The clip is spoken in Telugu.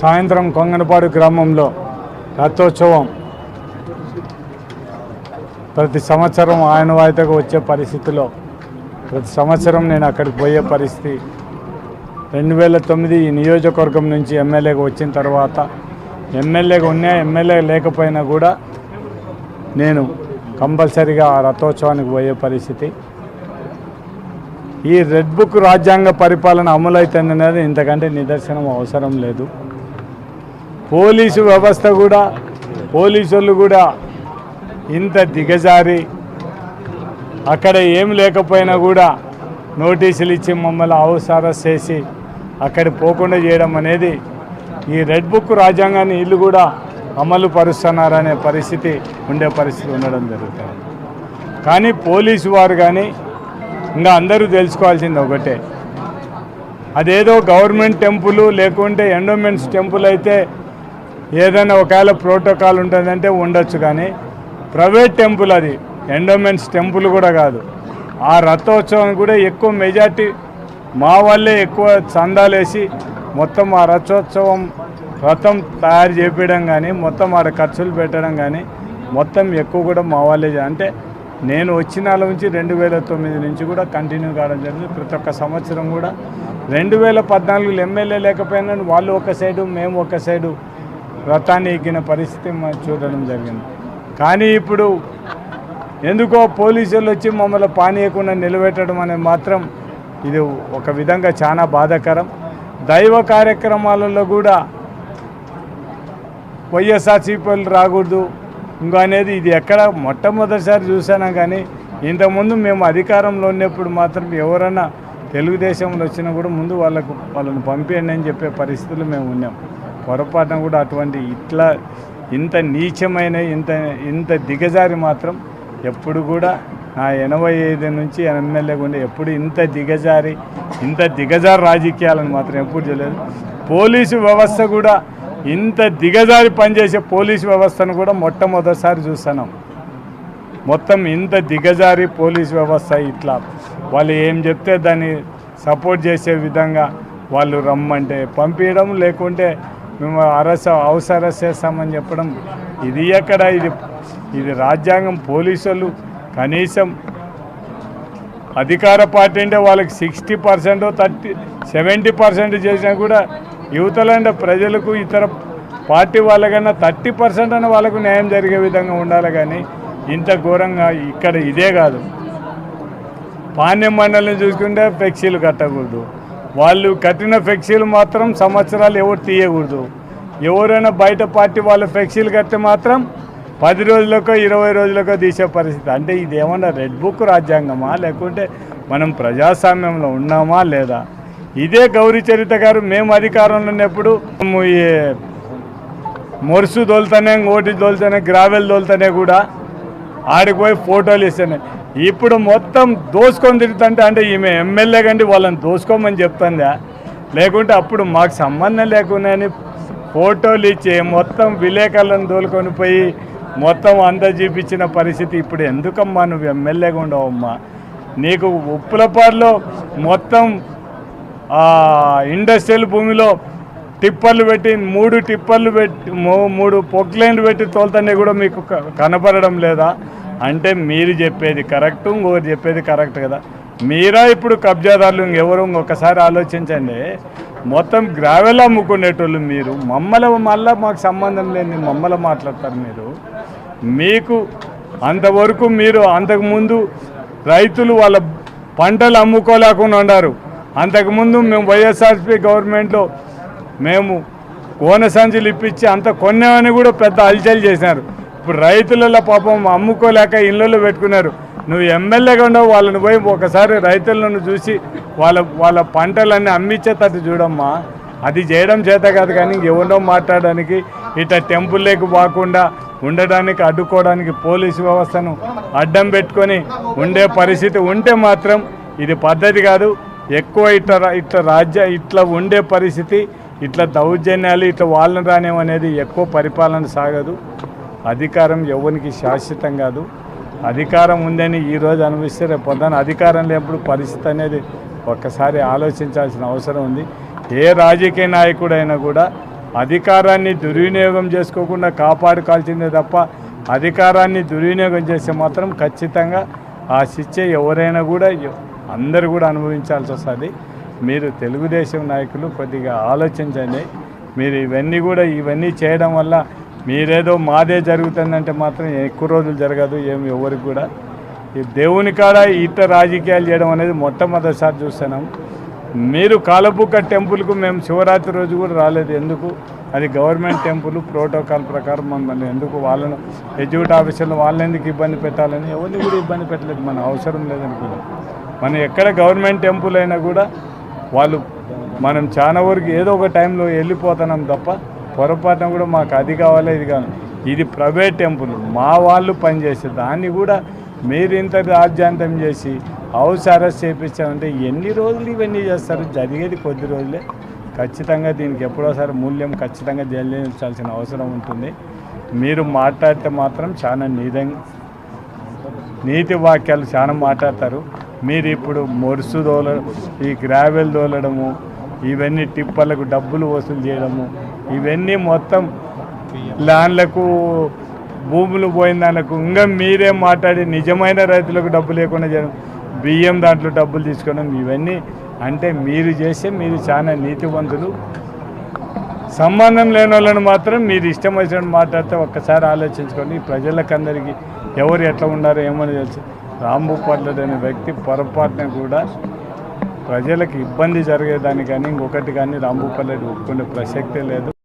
సాయంత్రం కొంగనపాడు గ్రామంలో రథోత్సవం. ప్రతి సంవత్సరం ఆయన వాయితకు వచ్చే పరిస్థితిలో ప్రతి సంవత్సరం నేను అక్కడికి పోయే పరిస్థితి. రెండు వేల తొమ్మిది ఈ నియోజకవర్గం నుంచి ఎమ్మెల్యేగా వచ్చిన తర్వాత ఎమ్మెల్యేగా ఉన్నా ఎమ్మెల్యే లేకపోయినా కూడా నేను కంపల్సరిగా ఆ రథోత్సవానికి పోయే పరిస్థితి. ఈ రెడ్ బుక్ రాజ్యాంగ పరిపాలన అమలవుతుందనేది ఇంతకంటే నిదర్శనం అవసరం లేదు. పోలీసు వ్యవస్థ కూడా పోలీసులు కూడా ఇంత దిగజారి. అక్కడ ఏం లేకపోయినా కూడా నోటీసులు ఇచ్చి మమ్మల్ని అవసరం చేసి అక్కడ పోకుండా చేయడం అనేది ఈ రెడ్ బుక్ రాజ్యాంగాన్ని వీళ్ళు కూడా అమలు పరుస్తున్నారనే పరిస్థితి ఉండే పరిస్థితి ఉండడం జరుగుతుంది. కానీ పోలీసు వారు కానీ ఇంకా అందరూ తెలుసుకోవాల్సింది ఒకటే. అదేదో గవర్నమెంట్ టెంపుల్ లేకుంటే ఎండోమెంట్స్ టెంపుల్ అయితే ఏదైనా ఒకవేళ ప్రోటోకాల్ ఉంటుందంటే ఉండొచ్చు కానీ ప్రైవేట్ టెంపుల్ అది ఎండోమెంట్స్ టెంపుల్ కూడా కాదు. ఆ రథోత్సవం కూడా ఎక్కువ మెజార్టీ మా వాళ్ళే ఎక్కువ చందాలేసి మొత్తం ఆ రథోత్సవం రథం తయారు చేపించడం కానీ మొత్తం ఆడ ఖర్చులు పెట్టడం కానీ మొత్తం ఎక్కువ కూడా మా వాళ్ళే అంటే నేను వచ్చిన నుంచి రెండు వేల తొమ్మిది నుంచి కూడా కంటిన్యూ కావడం జరిగింది. ప్రతి ఒక్క సంవత్సరం కూడా రెండు వేల పద్నాలుగులో ఎమ్మెల్యే లేకపోయినా వాళ్ళు ఒక సైడు మేము ఒక సైడు వ్రతాన్ని ఎక్కిన పరిస్థితి చూడడం జరిగింది. కానీ ఇప్పుడు ఎందుకో పోలీసులు వచ్చి మమ్మల్ని పానీయకుండా నిలబెట్టడం అనేది మాత్రం ఇది ఒక విధంగా చాలా బాధాకరం. దైవ కార్యక్రమాలలో కూడా వైఎస్ఆర్సీపీలు రాకూడదు ఇంకా అనేది ఇది ఎక్కడ మొట్టమొదటిసారి చూసానా కానీ ఇంతకుముందు మేము అధికారంలో ఉన్నప్పుడు మాత్రం ఎవరైనా తెలుగుదేశంలో వచ్చినా కూడా ముందు వాళ్ళకు వాళ్ళని పంపించండి అని చెప్పే పరిస్థితులు మేము ఉన్నాం. పొరపాటున కూడా అటువంటి ఇట్లా ఇంత నీచమైన ఇంత ఇంత దిగజారి మాత్రం ఎప్పుడు కూడా నా ఎనభై ఐదు నుంచి ఎమ్మెల్యేగా ఉండే ఎప్పుడు ఇంత దిగజారి ఇంత దిగజారి రాజకీయాలను మాత్రం ఎప్పుడు చేయలేదు. పోలీసు వ్యవస్థ కూడా ఇంత దిగజారి పనిచేసే పోలీసు వ్యవస్థను కూడా మొట్టమొదటిసారి చూస్తున్నాం. మొత్తం ఇంత దిగజారి పోలీస్ వ్యవస్థ ఇట్లా వాళ్ళు ఏం చెప్తే దాన్ని సపోర్ట్ చేసే విధంగా వాళ్ళు రమ్మంటే పంపించడం లేకుంటే మేము అరెస్ట్ హౌస్ అరెస్ట్ చేస్తామని చెప్పడం ఇది ఎక్కడ? ఇది ఇది రాజ్యాంగం పోలీసులు కనీసం అధికార పార్టీ అంటే వాళ్ళకి sixty percent thirty seventy percent చేసినా కూడా యువతలంటే ప్రజలకు ఇతర పార్టీ వాళ్ళకన్నా థర్టీ పర్సెంట్ అన్న వాళ్ళకు న్యాయం జరిగే విధంగా ఉండాలి కానీ ఇంత ఘోరంగా ఇక్కడ ఇదే కాదు. పాణ్యం మండలిని చూసుకుంటే ఫ్లెక్సీలు కట్టకూడదు. వాళ్ళు కట్టిన ఫ్లెక్సీలు మాత్రం సంవత్సరాలు ఎవరు తీయకూడదు. ఎవరైనా బయట పార్టీ వాళ్ళ ఫ్లెక్సీలు కడితే మాత్రం పది రోజులకో ఇరవై రోజులకో తీసే పరిస్థితి. అంటే ఇది ఏమన్నా రెడ్ బుక్ రాజ్యాంగమా? లేకుంటే మనం ప్రజాస్వామ్యంలో ఉన్నామా లేదా? ఇదే గౌరీ చరిత గారు మేము అధికారంలో ఉన్నప్పుడు ఈ మొరుసు దోలుతానే ఓటి దోలుతానే గ్రావెల్ దోలుతానే కూడా ఆడికి పోయి ఫోటోలు ఇస్తాను ఇప్పుడు మొత్తం దోసుకొని తిరుగుతుంటే అంటే ఈమె ఎమ్మెల్యే కంటే వాళ్ళని దోసుకోమని చెప్తుందా? లేకుంటే అప్పుడు మాకు సంబంధం లేకుండా ఫోటోలు ఇచ్చి మొత్తం విలేకరులను దోలుకొని పోయి మొత్తం అంత చూపించిన పరిస్థితి ఇప్పుడు ఎందుకమ్మా నువ్వు ఎమ్మెల్యేగా ఉండవమ్మా? నీకు ఉప్పులపాడులో మొత్తం ఇండస్ట్రియల్ భూమిలో టిప్పర్లు పెట్టి మూడు టిప్పర్లు పెట్టి మూ- మూడు పొక్లైన్లు పెట్టి తోలుతనే కూడా మీకు క- కనపడడం లేదా? అంటే మీరు చెప్పేది కరెక్ట్ ఇంకొకరు చెప్పేది కరెక్ట్ కదా. మీరా ఇప్పుడు కబ్జాదారులు ఇంకెవరు ఇంకొకసారి ఆలోచించండి. మొత్తం గ్రావెల్ అమ్ముకునేటోళ్ళు మీరు. మమ్మల మళ్ళీ మాకు సంబంధం లేని మమ్మల మాట్లాడతారు మీరు. మీకు అంతవరకు మీరు అంతకుముందు రైతులు వాళ్ళ పంటలు అమ్ముకోలేకుండా ఉన్నారు అంతకుముందు మేము వైఎస్ఆర్పీ గవర్నమెంట్లో మేము కోనసంచులు ఇప్పించి అంత కొన్నామని కూడా పెద్ద అలచలు చేసినారు. ఇప్పుడు రైతులలో పాపం అమ్ముకోలేక ఇళ్ళల్లో పెట్టుకున్నారు. నువ్వు ఎమ్మెల్యేగా ఉండవు వాళ్ళని పోయి ఒకసారి రైతులను చూసి వాళ్ళ వాళ్ళ పంటలన్నీ అమ్మించేటట్టు చూడమ్మా. అది చేయడం చేత కాదు కానీ ఎవరో మాట్లాడడానికి ఇట టెంపుల్లోకి పోకుండా ఉండడానికి అడ్డుకోవడానికి పోలీసు వ్యవస్థను అడ్డం పెట్టుకొని ఉండే పరిస్థితి ఉంటే మాత్రం ఇది పద్ధతి కాదు. ఎక్కువ ఇట్లా రా- ఇట్లా రాజ్య ఇట్లా ఉండే పరిస్థితి ఇట్లా దౌర్జన్యాలు ఇట్లా వాళ్ళని రానివ్వం అనేది ఎక్కువ పరిపాలన సాగదు. అధికారం ఎవరికి శాశ్వతం కాదు. అధికారం ఉందని ఈరోజు అనిపిస్తే రేపు పొద్దున అధికారం లేనప్పుడు పరిస్థితి అనేది ఒక్కసారి ఆలోచించాల్సిన అవసరం ఉంది. ఏ రాజకీయ నాయకుడైనా కూడా అధికారాన్ని దుర్వినియోగం చేసుకోకుండా కాపాడుకోవాల్సిందే తప్ప అధికారాన్ని దుర్వినియోగం చేస్తే మాత్రం ఖచ్చితంగా ఆ శిక్ష ఎవరైనా కూడా అందరూ కూడా అనుభవించాల్సి వస్తుంది. మీరు తెలుగుదేశం నాయకులు కొద్దిగా ఆలోచించండి. మీరు ఇవన్నీ కూడా ఇవన్నీ చేయడం వల్ల మీరేదో మాదే జరుగుతుందంటే మాత్రం ఎక్కువ రోజులు జరగదు ఏమి ఎవరికి కూడా. ఈ దేవుని కాడ ఇట్ట రాజకీయాలు చేయడం అనేది మొట్టమొదటిసారి చూస్తున్నాం. మీరు కాలబుక్క టెంపుల్కు మేము శివరాత్రి రోజు కూడా రాలేదు. ఎందుకు? అది గవర్నమెంట్ టెంపుల్ ప్రోటోకాల్ ప్రకారం మమ్మల్ని ఎందుకు వాళ్ళను ఎగ్జిక్యూటివ్ ఆఫీసర్లు వాళ్ళని ఎందుకు ఇబ్బంది పెట్టాలని ఎవరిని కూడా ఇబ్బంది పెట్టలేదు. మన అవసరం లేదనుకున్నాం. మనం ఎక్కడ గవర్నమెంట్ టెంపుల్ అయినా కూడా వాళ్ళు మనం చాలా వరకు ఏదో ఒక టైంలో వెళ్ళిపోతున్నాం తప్ప పొరపాటున కూడా మాకు అది కావాలి ఇది కావాలి. ఇది ప్రైవేట్ టెంపుల్. మా వాళ్ళు పనిచేసే దాన్ని కూడా మీరు ఇంత రాజ్యాంతం చేసి హౌస్ అరెస్ట్ చేయించామంటే ఎన్ని రోజులు ఇవన్నీ చేస్తారు? జరిగేది కొద్ది రోజులే. ఖచ్చితంగా దీనికి ఎప్పుడోసారి మూల్యం ఖచ్చితంగా చెల్లించాల్సిన అవసరం ఉంటుంది. మీరు మాట్లాడితే మాత్రం చాలా నిజంగా నీతి వాక్యాలు చాలా మాట్లాడతారు. మీరు ఇప్పుడు మొరుసు దోల ఈ గ్రావెల్ దోలడము ఇవన్నీ టిప్పర్లకు డబ్బులు వసూలు చేయడము ఇవన్నీ మొత్తం ల్యాండ్లకు భూములు పోయిన దానికి ఇంకా మీరే మాట్లాడి నిజమైన రైతులకు డబ్బు లేకుండా చేయడం బియ్యం దాంట్లో డబ్బులు తీసుకోవడం ఇవన్నీ అంటే మీరు చేస్తే మీరు చాలా నీతివంతులు. సంబంధం లేని వాళ్ళని మాత్రం మీరు ఇష్టం వచ్చినట్టు మాట్లాడితే ఒక్కసారి ఆలోచించుకొని ప్రజలకందరికీ ఎవరు ఎట్లా ఉన్నారో ఏమని తెలుసు. రాంభూపాట్లడు అనే వ్యక్తి పొరపాటున కూడా ప్రజలకు ఇబ్బంది జరిగేదాన్ని కానీ ఇంకొకటి కానీ రాంభూపాట్లడు ఒప్పుకునే ప్రసక్తే లేదు.